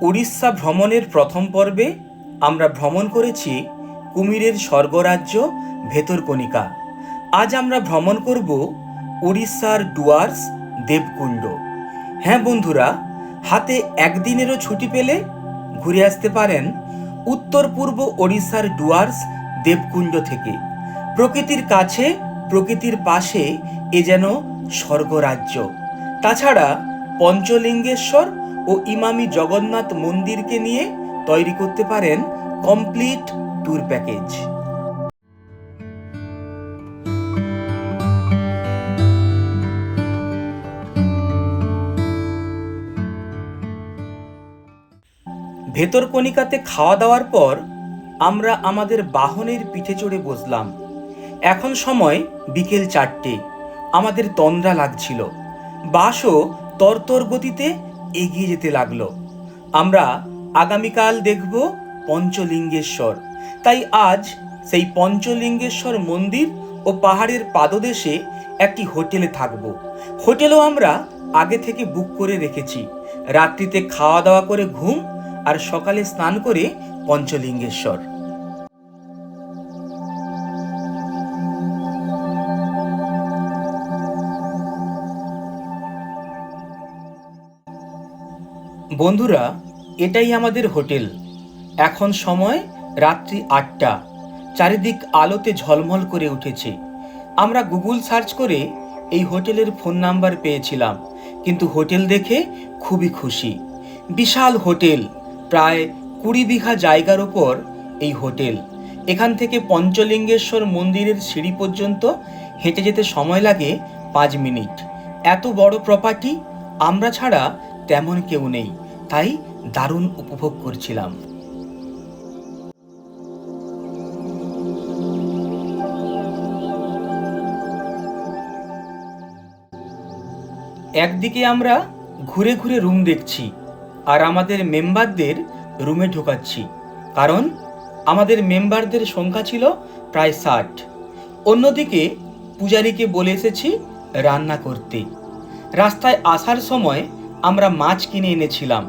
উড়িষ্যা ভ্রমণের প্রথম পর্বে আমরা ভ্রমণ করেছি কুমিরের স্বর্গরাজ্য ভেতরকণিকা। আজ আমরা ভ্রমণ করব উড়িষ্যার ডুয়ার্স দেবকুণ্ড। হ্যাঁ বন্ধুরা, হাতে একদিনেরও ছুটি পেলে ঘুরে আসতে পারেন উত্তর পূর্ব ওড়িশার ডুয়ার্স দেবকুণ্ড থেকে। প্রকৃতির কাছে, প্রকৃতির পাশে এ যেন স্বর্গরাজ্য। তাছাড়া পঞ্চলিঙ্গেশ্বর ও ইমামি জগন্নাথ মন্দিরকে নিয়ে তৈরি করতে পারেন কমপ্লিট ট্যুর প্যাকেজ। ভেতরকণিকাতে খাওয়া দাওয়ার পর আমরা আমাদের বাহনের পিঠে চড়ে বসলাম। এখন সময় বিকেল চারটে। আমাদের তন্দ্রা লাগছিল। বাসও তরতর গতিতে এগিয়ে যেতে লাগল। আমরা আগামীকাল দেখব পঞ্চলিঙ্গেশ্বর। তাই আজ সেই পঞ্চলিঙ্গেশ্বর মন্দির ও পাহাড়ের পাদদেশে একটি হোটেলে থাকব। হোটেলও আমরা আগে থেকে বুক করে রেখেছি। রাত্রিতে খাওয়া দাওয়া করে ঘুম আর সকালে স্নান করে পঞ্চলিঙ্গেশ্বর। বন্ধুরা, এটাই আমাদের হোটেল। এখন সময় রাত্রি আটটা। চারিদিক আলোতে ঝলমল করে উঠেছে। আমরা গুগল সার্চ করে এই হোটেলের ফোন নাম্বার পেয়েছিলাম, কিন্তু হোটেল দেখে খুবই খুশি। বিশাল হোটেল, প্রায় কুড়ি বিঘা জায়গার ওপর এই হোটেল। এখান থেকে পঞ্চলিঙ্গেশ্বর মন্দিরের সিঁড়ি পর্যন্ত হেঁটে যেতে সময় লাগে পাঁচ মিনিট। এত বড় প্রপার্টি আমরা ছাড়া তেমন কেউ নেই। তাই দারুণ উপভোগ করছিলাম। একদিকে আমরা ঘুরে ঘুরে রুম দেখছি আর আমাদের মেম্বারদের রুমে ঢোকাচ্ছি, কারণ আমাদের মেম্বারদের সংখ্যা ছিল প্রায় ষাট। অন্যদিকে পূজারীকে বলে এসেছি রান্না করতে। রাস্তায় আসার সময় আমরা মাছ কিনে এনেছিলাম।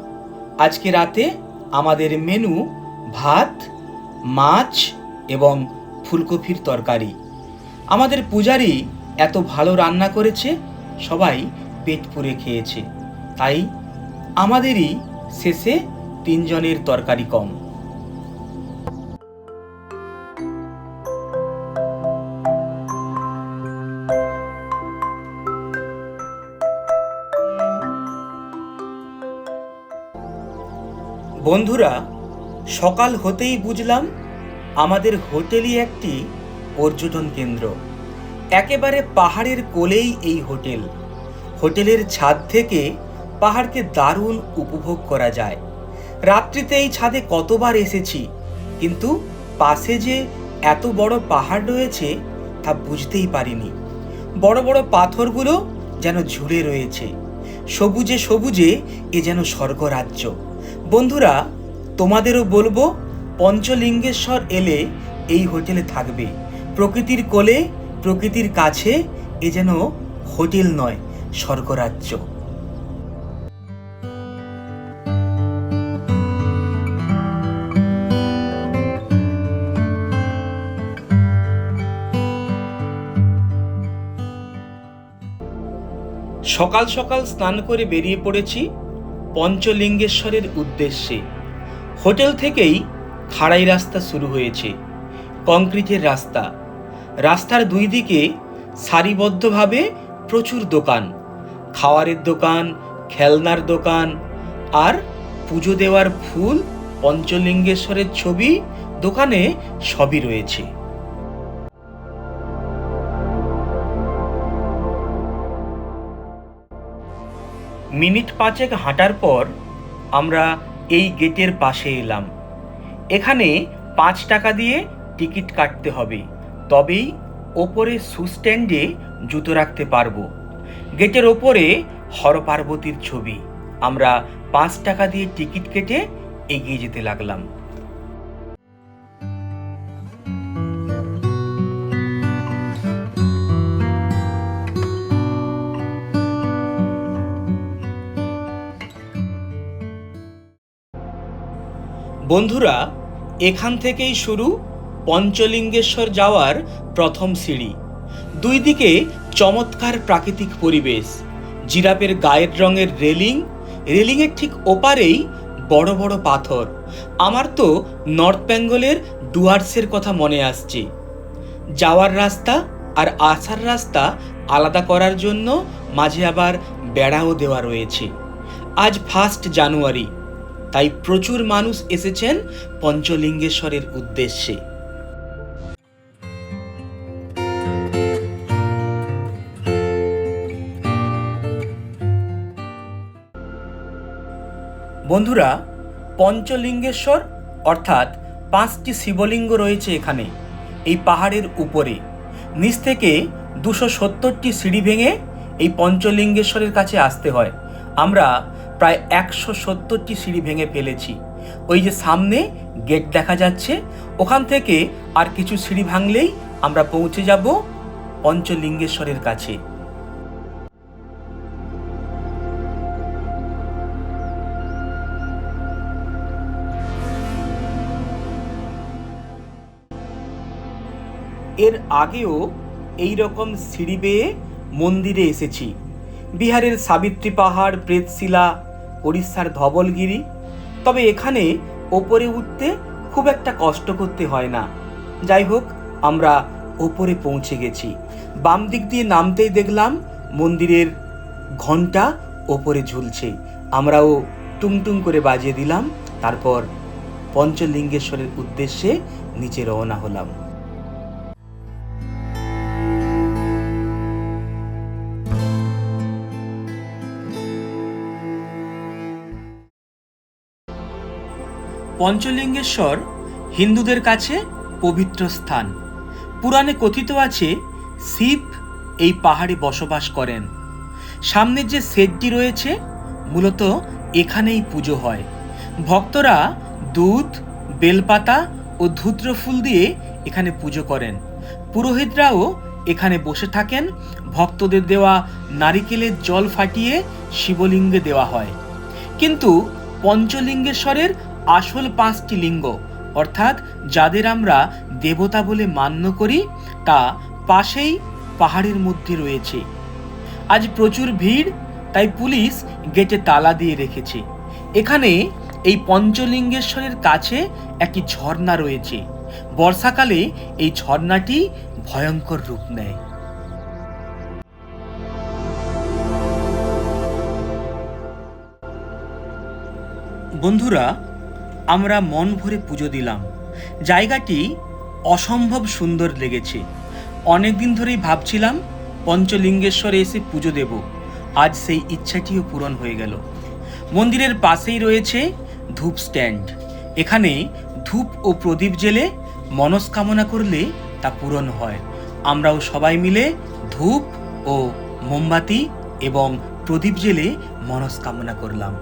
আজকে রাতে আমাদের মেনু ভাত, মাছ এবং ফুলকপির তরকারি। আমাদের পূজারি এত ভালো রান্না করেছে, সবাই পেট পুরে খেয়েছে। তাই আমাদেরই শেষে তিনজনের তরকারি কম। বন্ধুরা, সকাল হতেই বুঝলাম আমাদের হোটেলই একটি পর্যটন কেন্দ্র। একেবারে পাহাড়ের কোলেই এই হোটেল। হোটেলের ছাদ থেকে পাহাড়কে দারুণ উপভোগ করা যায়। রাত্রিতে এই ছাদে কতবার এসেছি, কিন্তু পাশে যে এত বড় পাহাড় রয়েছে তা বুঝতেই পারিনি। বড় বড় পাথরগুলো যেন ঝুলে রয়েছে, সবুজে সবুজে এ যেন স্বর্গরাজ্য। বন্ধুরা, তোমাদেরও বলব পঞ্চলিঙ্গেশ্বর এলে এই হোটেলে থাকবে। প্রকৃতির কোলে, প্রকৃতির কাছে এ যেন হোটেল নয়, স্বর্গরাজ্য। সকাল সকাল স্নান করে বেরিয়ে পড়েছি। পঞ্চলিঙ্গেশ্বরের উদ্দেশ্যে। হোটেল থেকেই খাড়াই রাস্তা শুরু হয়েছে, কংক্রিটের রাস্তা। রাস্তার দুই দিকে সারিবদ্ধভাবে প্রচুর দোকান, খাওয়ারের দোকান, খেলনার দোকান আর পুজো দেওয়ার ফুল পঞ্চলিঙ্গেশ্বরের ছবি দোকানে সবই রয়েছে। মিনিট পাঁচেক হাঁটার পর আমরা এই গেটের পাশে এলাম। এখানে পাঁচ টাকা দিয়ে টিকিট কাটতে হবে। তবেই ওপরে সুস্ট্যান্ডে জুতো রাখতে পারব। গেটের ওপরে হরপার্বতীর ছবি। আমরা পাঁচ টাকা দিয়ে টিকিট কেটে এগিয়ে যেতে লাগলাম। বন্ধুরা, এখান থেকেই শুরু পঞ্চলিঙ্গেশ্বর যাওয়ার প্রথম সিঁড়ি। দুই দিকে চমৎকার প্রাকৃতিক পরিবেশ জিরাপের গায়ের রঙের রেলিং, রেলিংয়ের ঠিক ওপারেই বড় বড় পাথর। আমার তো নর্থ বেঙ্গলের ডুয়ার্সের কথা মনে আসছে। যাওয়ার রাস্তা আর আসার রাস্তা আলাদা করার জন্য মাঝে আবার বেড়াও দেওয়া রয়েছে। আজ ফার্স্ট জানুয়ারি তাই প্রচুর মানুষ এসেছেন পঞ্চলিঙ্গেশ্বরের উদ্দেশ্যে। বন্ধুরা, পঞ্চলিঙ্গেশ্বর অর্থাৎ পাঁচটি শিবলিঙ্গ রয়েছে এখানে, এই পাহাড়ের উপরে। নিচ থেকে দুশো সত্তরটি সিঁড়ি ভেঙে এই পঞ্চলিঙ্গেশ্বরের কাছে আসতে হয়। আমরা প্রায় একশো সত্তরটি সিঁড়ি ভেঙে ফেলেছি। ওই যে সামনে গেট দেখা যাচ্ছে, ওখান থেকে আর কিছু সিঁড়ি ভাঙলেই আমরা পৌঁছে যাব পঞ্চলিঙ্গেশ্বরের কাছে। এর আগেও এই রকম সিঁড়ি বেয়ে মন্দিরে এসেছি। বিহারের সাবিত্রী পাহাড়, প্রেতশিলা ওড়িশার ধবলগিরি। তবে এখানে ওপরে উঠতে খুব একটা কষ্ট করতে হয় না। যাই হোক, আমরা ওপরে পৌঁছে গেছি। বাম দিক দিয়ে নামতেই দেখলাম মন্দিরের ঘণ্টা ওপরে ঝুলছে। আমরাও টুংটুং করে বাজিয়ে দিলাম, তারপর পঞ্চলিঙ্গেশ্বরের উদ্দেশ্যে নিচে রওনা হলাম। পঞ্চলিঙ্গেশ্বর হিন্দুদের কাছে পবিত্র স্থান। পুরাণে কথিত আছে, শিব এই পাহাড়ে বসবাস করেন। সামনের যে সেটটি রয়েছে, মূলত এখানেই পুজো হয়। ভক্তরা দুধ, বেলপাতা ও ধূত্র ফুল দিয়ে এখানে পুজো করেন। পুরোহিতরাও এখানে বসে থাকেন। ভক্তদের দেওয়া নারিকেলের জল ফাটিয়ে শিবলিঙ্গে দেওয়া হয়। কিন্তু পঞ্চলিঙ্গেশ্বরের আসল পাঁচটি লিঙ্গ, অর্থাৎ যাদের আমরা দেবতা বলে মান্য করি, তা পাশেই পাহাড়ের মধ্যে রয়েছে। আজ প্রচুর ভিড়, তাই পুলিশ গেটে তালা দিয়ে রেখেছে। এখানে এই পঞ্চলিঙ্গেশ্বরের কাছে একটি ঝর্ণা রয়েছে। বর্ষাকালে এই ঝর্ণাটি ভয়ঙ্কর রূপ নেয়। বন্ধুরা আমরা মন ভরে পুজো দিলাম। জায়গাটি অসম্ভব সুন্দর লেগেছে। অনেক দিন ধরেই ভাবছিলাম পঞ্চলিঙ্গেশ্বরে এসে পুজো দেব। আজ সেই ইচ্ছাটিও পূরণ হয়ে গেল। মন্দিরের পাশেই রয়েছে ধূপ স্ট্যান্ড। এখানে ধূপ ও প্রদীপ জেলে মনস্কামনা করলে তা পূরণ হয়। আমরাও সবাই মিলে ধূপ ও মোমবাতি এবং প্রদীপ জেলে মনস্কামনা করলাম।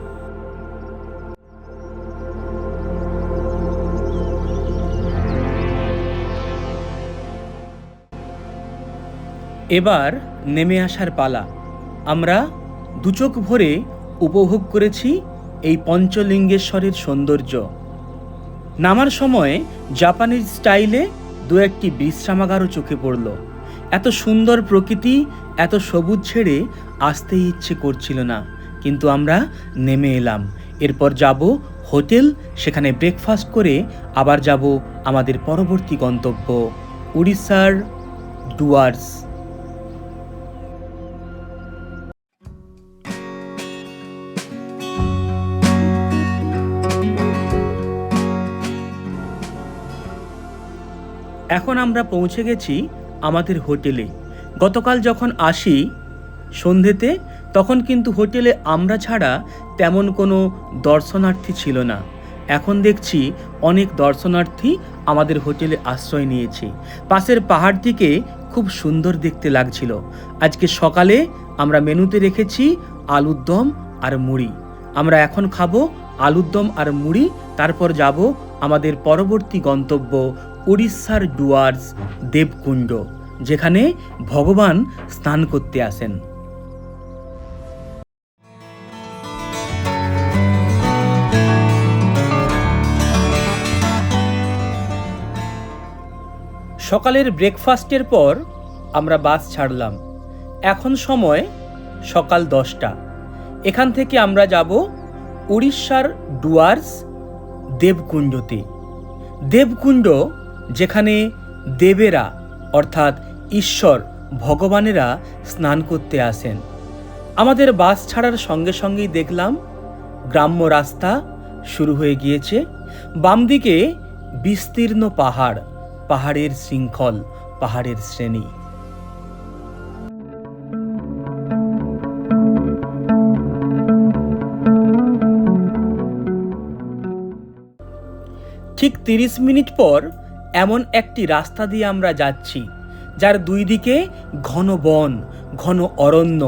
এবার নেমে আসার পালা। আমরা দুচোখ ভরে উপভোগ করেছি এই পঞ্চলিঙ্গেশ্বরের সৌন্দর্য। নামার সময় জাপানিজ স্টাইলে দু একটি বিশ্রামাগারও চোখে পড়ল। এত সুন্দর প্রকৃতি, এত সবুজ ছেড়ে আসতেই ইচ্ছে করছিল না, কিন্তু আমরা নেমে এলাম। এরপর যাব হোটেল, সেখানে ব্রেকফাস্ট করে আবার যাব আমাদের পরবর্তী গন্তব্য, উড়িষ্যার ডুয়ার্স এখন আমরা পৌঁছে গেছি আমাদের হোটেলে। গতকাল যখন আসি সন্ধেতে, তখন কিন্তু হোটেলে আমরা ছাড়া তেমন কোনো দর্শনার্থী ছিল না। এখন দেখছি অনেক দর্শনার্থী আমাদের হোটেলে আশ্রয় নিয়েছে। পাশের পাহাড়টিকে খুব সুন্দর দেখতে লাগছিল। আজকে সকালে আমরা মেনুতে রেখেছি আলুর দম আর মুড়ি। আমরা এখন খাব আলুর দম আর মুড়ি, তারপর যাব আমাদের পরবর্তী গন্তব্য উড়িষ্যার ডুয়ার্স দেবকুণ্ড, যেখানে ভগবান স্নান করতে আসেন। সকালের ব্রেকফাস্টের পর আমরা বাস ছাড়লাম। এখন সময় সকাল দশটা। এখান থেকে আমরা যাব উড়িষ্যার ডুয়ার্স দেবকুণ্ডতে। দেবকুণ্ড যেখানে দেবেরা, অর্থাৎ ঈশ্বর, ভগবানেরা স্নান করতে আসেন। আমাদের বাস ছাড়ার সঙ্গে সঙ্গেই দেখলাম, গ্রাম্য রাস্তা শুরু হয়ে গিয়েছে। বাম দিকে বিস্তীর্ণ পাহাড়, পাহাড়ের শৃঙ্খল, পাহাড়ের শ্রেণি। ঠিক তিরিশ মিনিট পর এমন একটি রাস্তা দিয়ে আমরা যাচ্ছি, যার দুই দিকে ঘন বন, ঘন অরণ্য।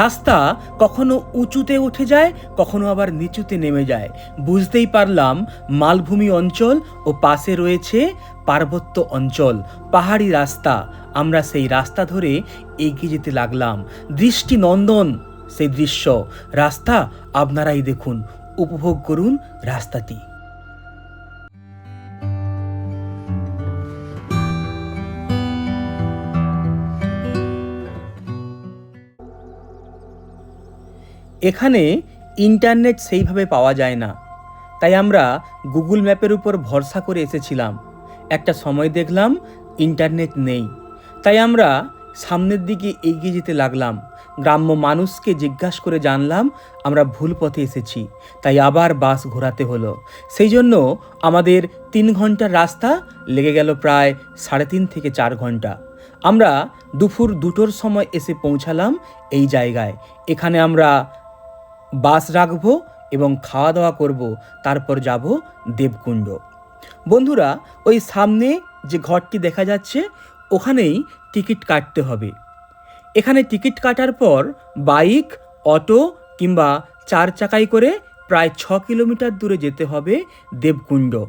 রাস্তা কখনো উঁচুতে উঠে যায়, কখনো আবার নিচুতে নেমে যায়। বুঝতেই পারলাম, মালভূমি অঞ্চল ও পাশে রয়েছে পার্বত্য অঞ্চল, পাহাড়ি রাস্তা। আমরা সেই রাস্তা ধরে এগিয়ে যেতে লাগলাম। দৃষ্টি নন্দন সেই দৃশ্য। রাস্তা আপনারাই দেখুন, উপভোগ করুন রাস্তাটি। এখানে ইন্টারনেট সেইভাবে পাওয়া যায় না। তাই আমরা গুগল ম্যাপের উপর ভরসা করে এসেছিলাম। একটা সময় দেখলাম ইন্টারনেট নেই। তাই আমরা সামনের দিকে এগিয়ে যেতে লাগলাম। গ্রাম্য মানুষকে জিজ্ঞাসা করে জানলাম আমরা ভুল পথে এসেছি। তাই আবার বাস ঘোরাতে হলো। সেই জন্য আমাদের তিন ঘণ্টার রাস্তা লেগে গেল প্রায় সাড়ে তিন থেকে চার ঘণ্টা। আমরা দুপুর দুটোর সময় এসে পৌঁছালাম এই জায়গায়। এখানে আমরা বাস রাখব এবং খাওয়া দাওয়া করব, তারপর যাব দেবকুণ্ড। বন্ধুরা, ওই সামনে যে ঘরটি দেখা যাচ্ছে, ওখানেই টিকিট কাটতে হবে। এখানে টিকিট কাটার পর বাইক, অটো কিংবা চার চাকায় করে প্রায় ছ কিলোমিটার দূরে যেতে হবে দেবকুণ্ড।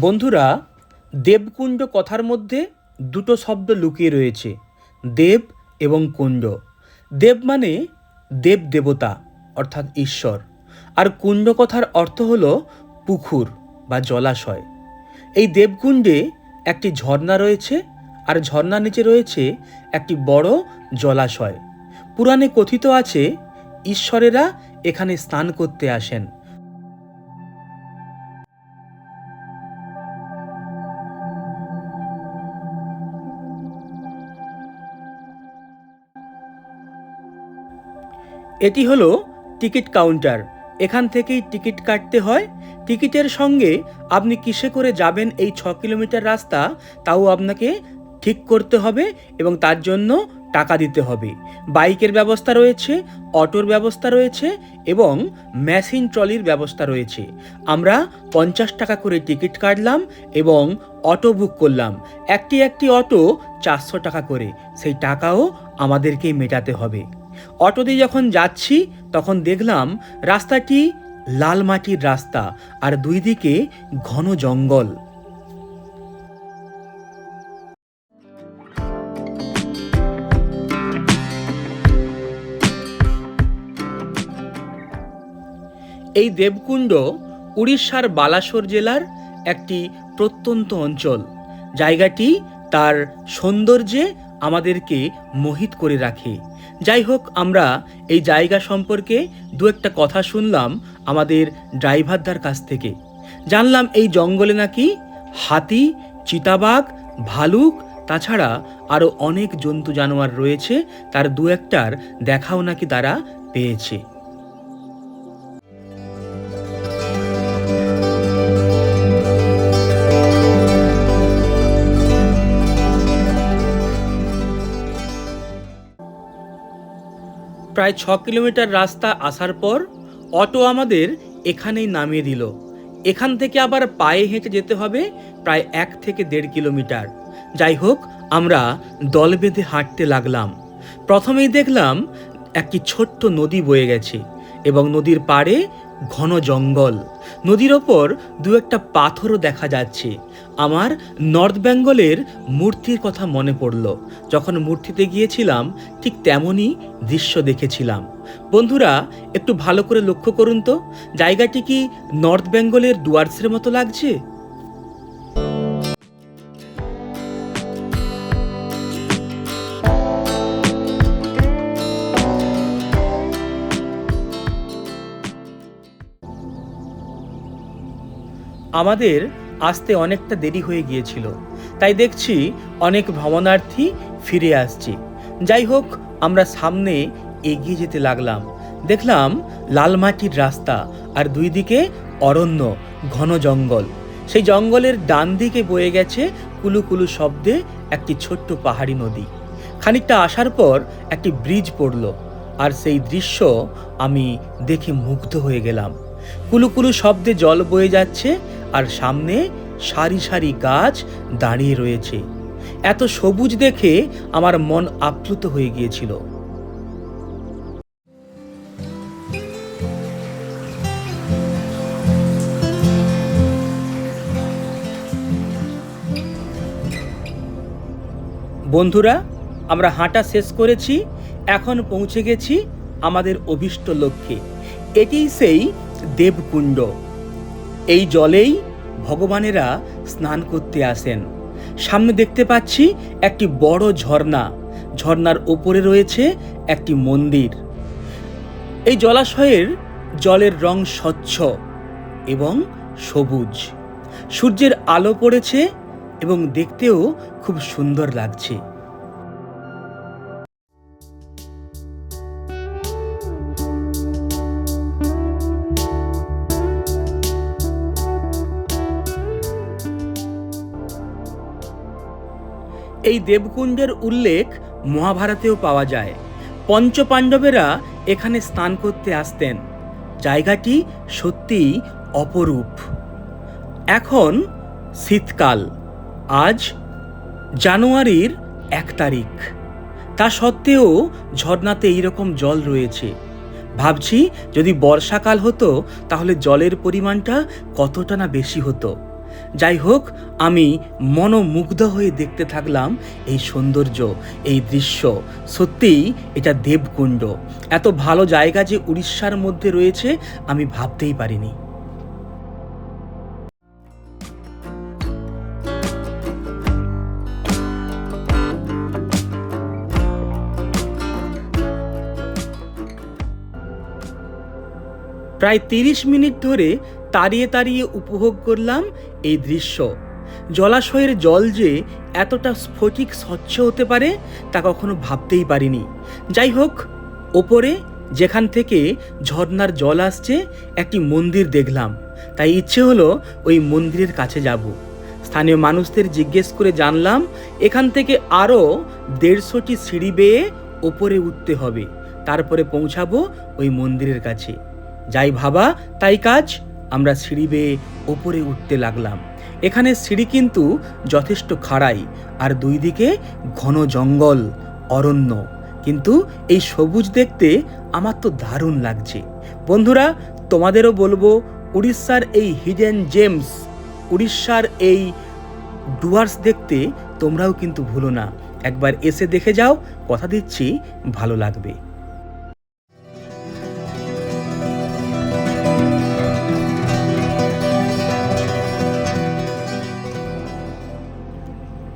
বন্ধুরা, দেবকুণ্ড কথার মধ্যে দুটো শব্দ লুকিয়ে রয়েছে, দেব এবং কুণ্ড। দেব মানে দেব দেবতা, অর্থাৎ ঈশ্বর। আর কুণ্ড কথার অর্থ হল পুকুর বা জলাশয়। এই দেবকুণ্ডে একটি ঝর্ণা রয়েছে, আর ঝর্ণার নিচে রয়েছে একটি বড় জলাশয়। পুরাণে কথিত আছে, ঈশ্বরেরা এখানে স্নান করতে আসেন। এটি হলো টিকিট কাউন্টার। এখান থেকেই টিকিট কাটতে হয়। টিকিটের সঙ্গে আপনি কিসে করে যাবেন এই ছ কিলোমিটার রাস্তা, তাও আপনাকে ঠিক করতে হবে এবং তার জন্য টাকা দিতে হবে। বাইকের ব্যবস্থা রয়েছে, অটোর ব্যবস্থা রয়েছে এবং মেশিন ট্রলির ব্যবস্থা রয়েছে। আমরা পঞ্চাশ টাকা করে টিকিট কাটলাম এবং অটো বুক করলাম। একটি একটি অটো চারশো টাকা করে। সেই টাকাও আমাদেরকেই মেটাতে হবে। অটো দিয়ে যখন যাচ্ছি, তখন দেখলাম রাস্তাটি লাল মাটির রাস্তা আর দুই দিকে ঘন জঙ্গল। এই দেবকুণ্ড উড়িষ্যার বালাসোর জেলার একটি প্রত্যন্ত অঞ্চল। জায়গাটি তার সৌন্দর্যে আমাদেরকে মোহিত করে রাখে। যাই হোক আমরা এই জায়গা সম্পর্কে দু একটা কথা শুনলাম আমাদের ড্রাইভারদার কাছ থেকে। জানলাম এই জঙ্গলে নাকি হাতি, চিতাবাঘ, ভালুক, তাছাড়া আরও অনেক জন্তু জানোয়ার রয়েছে, তার দু একটার দেখাও নাকি তারা পেয়েছে। প্রায় ছ কিলোমিটার রাস্তা আসার পর অটো আমাদের এখানেই নামিয়ে দিল। এখান থেকে আবার পায়ে হেঁটে যেতে হবে প্রায় এক থেকে দেড় কিলোমিটার। যাই হোক, আমরা দল বেঁধে হাঁটতে লাগলাম। প্রথমেই দেখলাম একটি ছোট্ট নদী বয়ে গেছে এবং নদীর পাড়ে ঘন জঙ্গল। নদীর ওপর দু একটা পাথরও দেখা যাচ্ছে। আমার নর্থ বেঙ্গলের মূর্তির কথা মনে পড়ল। যখন মূর্তিতে গিয়েছিলাম, ঠিক তেমনই দৃশ্য দেখেছিলাম। বন্ধুরা, একটু ভালো করে লক্ষ্য করুন তো, জায়গাটি কি নর্থ বেঙ্গলের ডুয়ার্সের মতো লাগছে? আমাদের আসতে অনেকটা দেরি হয়ে গিয়েছিল। তাই দেখছি অনেক ভ্রমণার্থী ফিরে আসছে। যাই হোক, আমরা সামনে এগিয়ে যেতে লাগলাম। দেখলাম লাল মাটির রাস্তা আর দুই দিকে অরণ্য, ঘন জঙ্গল। সেই জঙ্গলের ডান দিকে বয়ে গেছে কুলু কুলু শব্দে একটি ছোট্ট পাহাড়ি নদী। খানিকটা আসার পর একটি ব্রিজ পড়ল আর সেই দৃশ্য আমি দেখে মুগ্ধ হয়ে গেলাম। কুলুকুলু শব্দে জল বয়ে যাচ্ছে আর সামনে সারি সারি গাছ দাঁড়িয়ে রয়েছে। এত সবুজ দেখে আমার মন আপ্লুত হয়ে গিয়েছিল। বন্ধুরা, আমরা হাঁটা শেষ করেছি, এখন পৌঁছে গেছি আমাদের অভিষ্ট লক্ষ্যে। এটিই সেই দেবকুণ্ড। এই জলেই ভগবানেরা স্নান করতে আসেন। সামনে দেখতে পাচ্ছি একটি বড় ঝর্ণা। ঝর্ণার ওপরে রয়েছে একটি মন্দির। এই জলাশয়ের জলের রং স্বচ্ছ এবং সবুজ। সূর্যের আলো পড়েছে এবং দেখতেও খুব সুন্দর লাগছে। এই দেবকুণ্ডের উল্লেখ মহাভারতেও পাওয়া যায়। পঞ্চপাণ্ডবেরা এখানে স্নান করতে আসতেন। জায়গাটি সত্যিই অপরূপ। এখন শীতকাল। আজ জানুয়ারির এক তারিখ। তা সত্ত্বেও ঝর্ণাতে এইরকম জল রয়েছে। ভাবছি যদি বর্ষাকাল হতো, তাহলে জলের পরিমাণটা কতটা না বেশি হতো। যাই হোক, আমি মনোমুগ্ধ হয়ে দেখতে থাকলাম এই সৌন্দর্য, এই দৃশ্য। সত্যিই এটা দেবকুণ্ড। এত ভালো জায়গা যে উড়িষ্যার মধ্যে রয়েছে, আমি ভাবতেই পারিনি। প্রায় তিরিশ মিনিট ধরে তাড়িয়ে তাড়িয়ে উপভোগ করলাম এই দৃশ্য। জলাশয়ের জল যে এতটা স্ফটিক স্বচ্ছ হতে পারে তা কখনো ভাবতেই পারিনি। যাই হোক, ওপরে যেখান থেকে ঝর্ণার জল আসছে, একটি মন্দির দেখলাম। তাই ইচ্ছে হলো ওই মন্দিরের কাছে যাব। স্থানীয় মানুষদের জিজ্ঞেস করে জানলাম, এখান থেকে আরও দেড়শোটি সিঁড়ি বেয়ে ওপরে উঠতে হবে। তারপরে পৌঁছাবো ওই মন্দিরের কাছে। যাই ভাবা, তাই কাজ। আমরা সিঁড়ি বেয়ে ওপরে উঠতে লাগলাম। এখানে সিঁড়ি কিন্তু যথেষ্ট খাড়াই আর দুই দিকে ঘন জঙ্গল, অরণ্য। কিন্তু এই সবুজ দেখতে আমার তো দারুণ লাগছে। বন্ধুরা, তোমাদেরও বলব, উড়িষ্যার এই হিডেন জেমস উড়িষ্যার এই ডুয়ার্স দেখতে তোমরাও কিন্তু ভুলো না। একবার এসে দেখে যাও, কথা দিচ্ছি, ভালো লাগবে।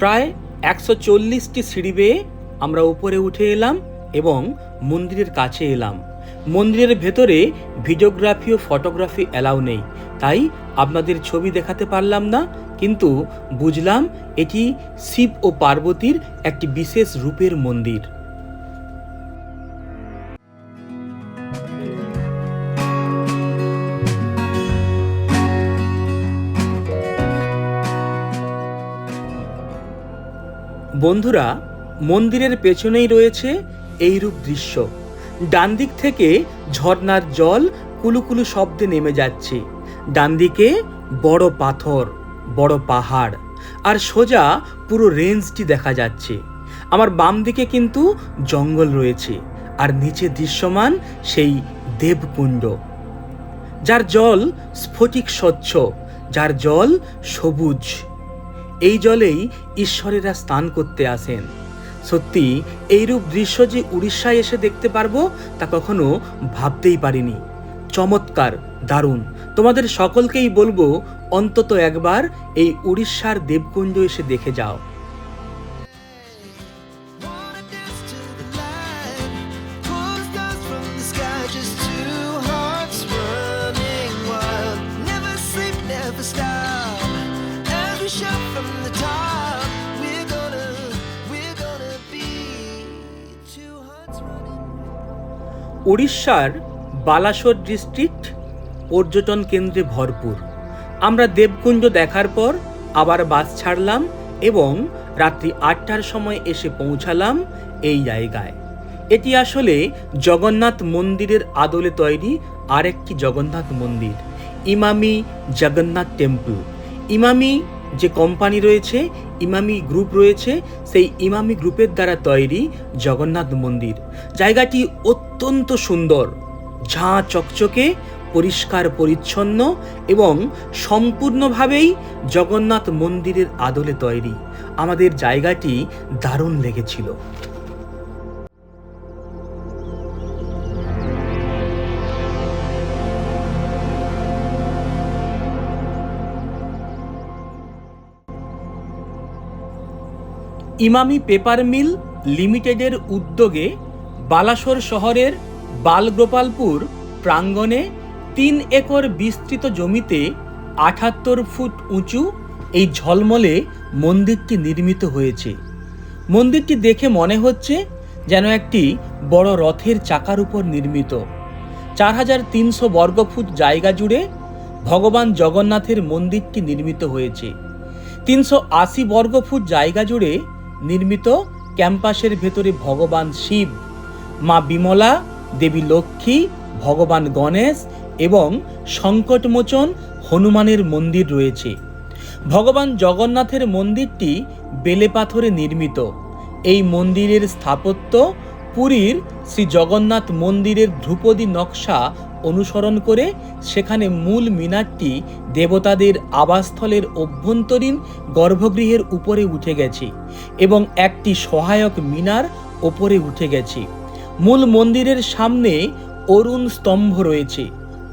প্রায় একশো চল্লিশটি সিঁড়ি বেয়ে আমরা উপরে উঠে এলাম এবং মন্দিরের কাছে এলাম। মন্দিরের ভেতরে ভিডিওগ্রাফি ও ফটোগ্রাফি অ্যালাউ নেই। তাই আপনাদের ছবি দেখাতে পারলাম না, কিন্তু বুঝলাম এটি শিব ও পার্বতীর একটি বিশেষ রূপের মন্দির। বন্ধুরা, মন্দিরের পেছনেই রয়েছে এইরূপ দৃশ্য। ডান দিক থেকে ঝর্ণার জল কুলুকুলু শব্দে নেমে যাচ্ছে। ডান দিকে বড় পাথর, বড় পাহাড়, আর সোজা পুরো রেঞ্জটি দেখা যাচ্ছে। আমার বাম দিকে কিন্তু জঙ্গল রয়েছে, আর নিচে দৃশ্যমান সেই দেবকুণ্ড, যার জল স্ফটিক স্বচ্ছ, যার জল সবুজ। এই জলেই ঈশ্বরেরা স্নান করতে আসেন। সত্যি, এইরূপ দৃশ্য যে উড়িষ্যায় এসে দেখতে পারব তা কখনো ভাবতেই পারিনি। চমৎকার, দারুণ। তোমাদের সকলকেই বলব, অন্তত একবার এই উড়িষ্যার দেবকুঞ্জ এসে দেখে যাও। উড়িষ্যার বালাসোর ডিস্ট্রিক্ট পর্যটন কেন্দ্রে ভরপুর। আমরা দেবকুঞ্জ দেখার পর আবার বাস ছাড়লাম এবং রাত্রি আটটার সময় এসে পৌঁছালাম এই জায়গায়। এটি আসলে জগন্নাথ মন্দিরের আদলে তৈরি আরেকটি জগন্নাথ মন্দির, ইমামি জগন্নাথ টেম্পল। ইমামি যে কোম্পানি রয়েছে, ইমামি গ্রুপ রয়েছে, সেই ইমামি গ্রুপের দ্বারা তৈরি জগন্নাথ মন্দির। জায়গাটি অত্যন্ত সুন্দর, ঝাঁ চকচকে, পরিষ্কার পরিচ্ছন্ন এবং সম্পূর্ণভাবেই জগন্নাথ মন্দিরের আদলে তৈরি। আমাদের জায়গাটি দারুণ লেগেছিল। ইমামি পেপার মিল লিমিটেডের উদ্যোগে বালাসোর শহরের বালগোপালপুর প্রাঙ্গণে তিন একর বিস্তৃত জমিতে আঠাত্তর ফুট উঁচু এই ঝলমলে মন্দিরটি নির্মিত হয়েছে। মন্দিরটি দেখে মনে হচ্ছে যেন একটি বড় রথের চাকার উপর নির্মিত। চার হাজার তিনশো বর্গফুট জায়গা জুড়ে ভগবান জগন্নাথের মন্দিরটি নির্মিত হয়েছে। তিনশো আশি বর্গফুট জায়গা জুড়ে নির্মিত ক্যাম্পাসের ভেতরে ভগবান শিব, মা বিমলা, দেবী লক্ষ্মী, ভগবান গণেশ এবং সংকটমোচন হনুমানের মন্দির রয়েছে। ভগবান জগন্নাথের মন্দিরটি বেলে পাথরে নির্মিত। এই মন্দিরের স্থাপত্য পুরীর শ্রী জগন্নাথ মন্দিরের ধ্রুপদী নকশা অনুসরণ করে সেখানে মূল মিনারটি দেবতাদের আবাসস্থলের অভ্যন্তরীণ গর্ভগৃহের উপরে উঠে গেছে এবং একটি সহায়ক মিনার ওপরে উঠে গেছে। মূল মন্দিরের সামনে অরুণ স্তম্ভ রয়েছে।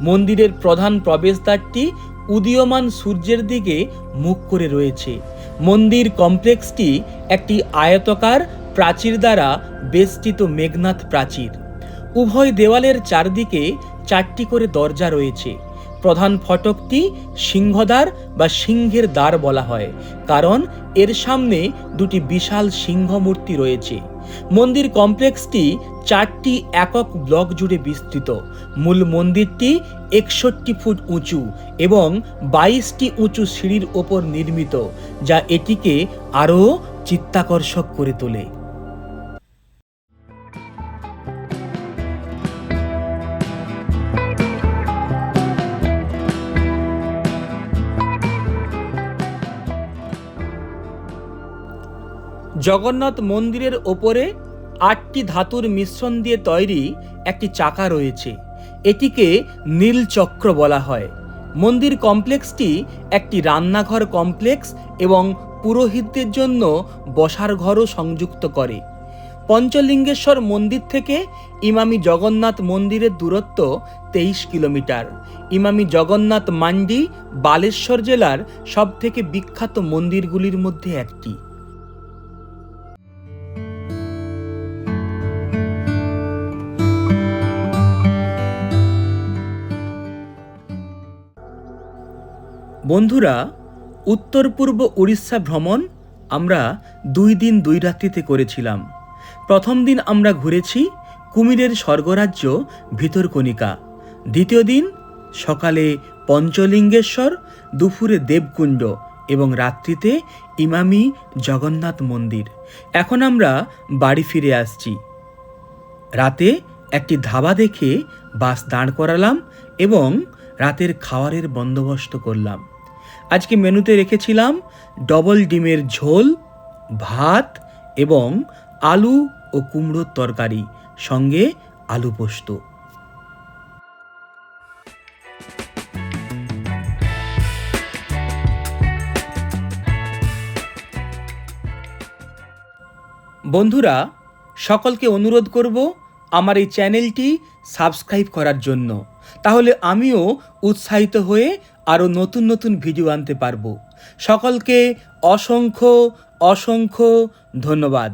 মন্দিরের প্রধান প্রবেশদ্বারটি উদীয়মান সূর্যের দিকে মুখ করে রয়েছে। মন্দির কমপ্লেক্সটি একটি আয়তকার প্রাচীর দ্বারা বেষ্টিত মেঘনাথ প্রাচীর। উভয় দেওয়ালের চারদিকে চারটি করে দরজা রয়েছে। প্রধান ফটকটি সিংহদ্বার বা সিংহের দ্বার বলা হয়, কারণ এর সামনে দুটি বিশাল সিংহ মূর্তি রয়েছে। মন্দির কমপ্লেক্সটি চারটি একক ব্লক জুড়ে বিস্তৃত। মূল মন্দিরটি একষট্টি ফুট উঁচু এবং বাইশটি উঁচু সিঁড়ির ওপর নির্মিত, যা এটিকে আরও চিত্তাকর্ষক করে তোলে। জগন্নাথ মন্দিরের ওপরে আটটি ধাতুর মিশ্রণ দিয়ে তৈরি একটি চাকা রয়েছে। এটিকে নীলচক্র বলা হয়। মন্দির কমপ্লেক্সটি একটি রান্নাঘর কমপ্লেক্স এবং পুরোহিতদের জন্য বসার ঘরও সংযুক্ত করে। পঞ্চলিঙ্গেশ্বর মন্দির থেকে ইমামি জগন্নাথ মন্দিরের দূরত্ব তেইশ কিলোমিটার। ইমামি জগন্নাথ মান্ডি বালেশ্বর জেলার সবথেকে বিখ্যাত মন্দিরগুলির মধ্যে একটি। বন্ধুরা, উত্তর পূর্ব উড়িষ্যা ভ্রমণ আমরা দুই দিন দুই রাত্রিতে করেছিলাম। প্রথম দিন আমরা ঘুরেছি কুমিরের স্বর্গরাজ্য ভিতরকণিকা। দ্বিতীয় দিন সকালে পঞ্চলিঙ্গেশ্বর, দুপুরে দেবকুণ্ড এবং রাত্রিতে ইমামি জগন্নাথ মন্দির। এখন আমরা বাড়ি ফিরে আসছি। রাতে একটি ধাবা দেখে বাস দাঁড় করালাম এবং রাতের খাওয়ারের বন্দোবস্ত করলাম। আজকে মেনুতে রেখেছিলাম ডবল ডিমের ঝোল, ভাত এবং আলু ও কুমড়োর তরকারি, সঙ্গে আলু পোস্ত। বন্ধুরা, সকলকে অনুরোধ করব আমার এই চ্যানেলটি সাবস্ক্রাইব করার জন্য। তাহলে আমিও উৎসাহিত হয়ে আরও নতুন নতুন ভিডিও আনতে পারব। সকলকে অসংখ্য অসংখ্য ধন্যবাদ।